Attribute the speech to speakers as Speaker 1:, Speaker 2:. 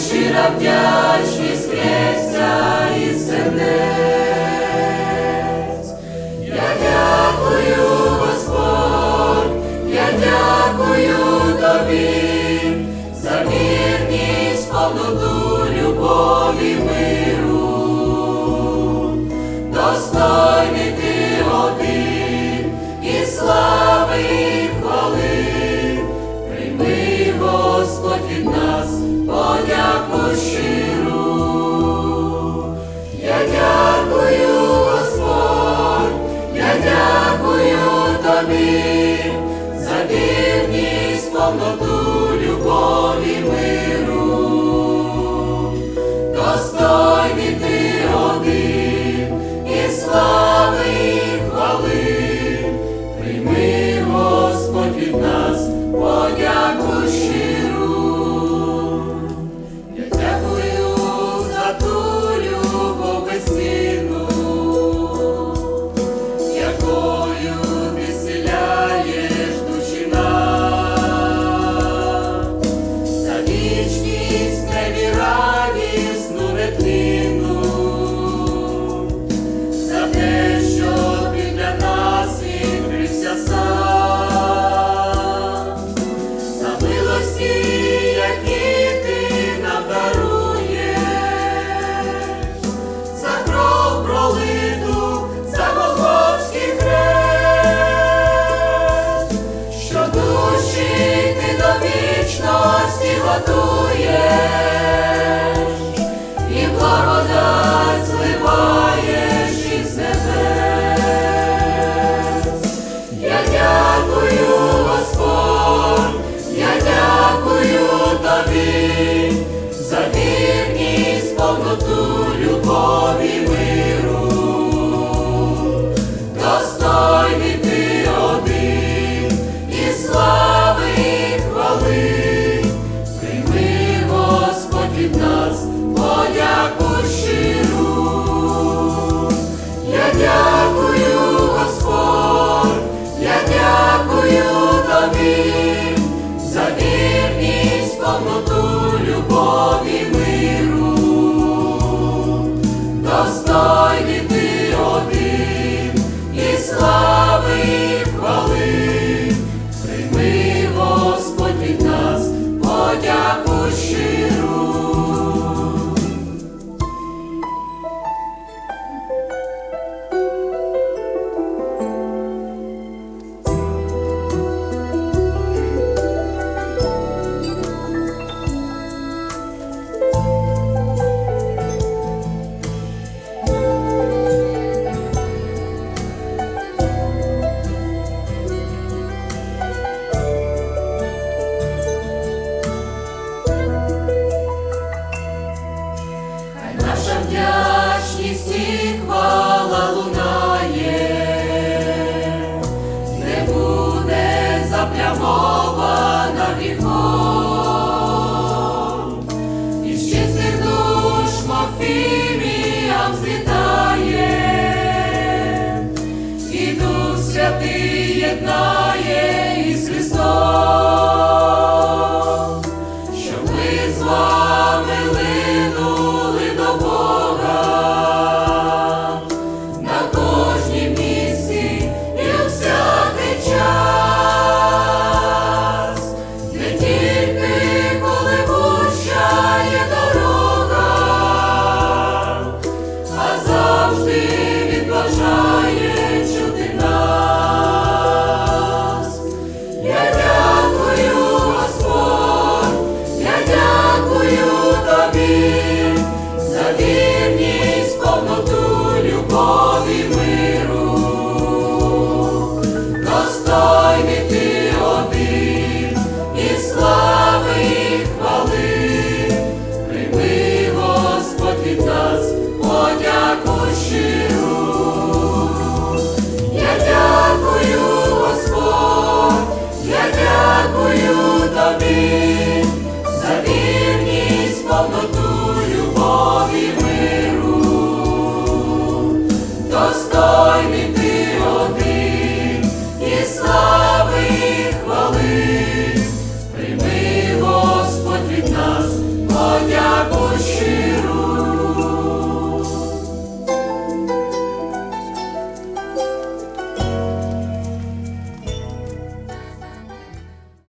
Speaker 1: щира вдячність крестя і сердець. Я дякую, Господь, я дякую тобі, за вірність повноту любові. благодать злива. No. Sure.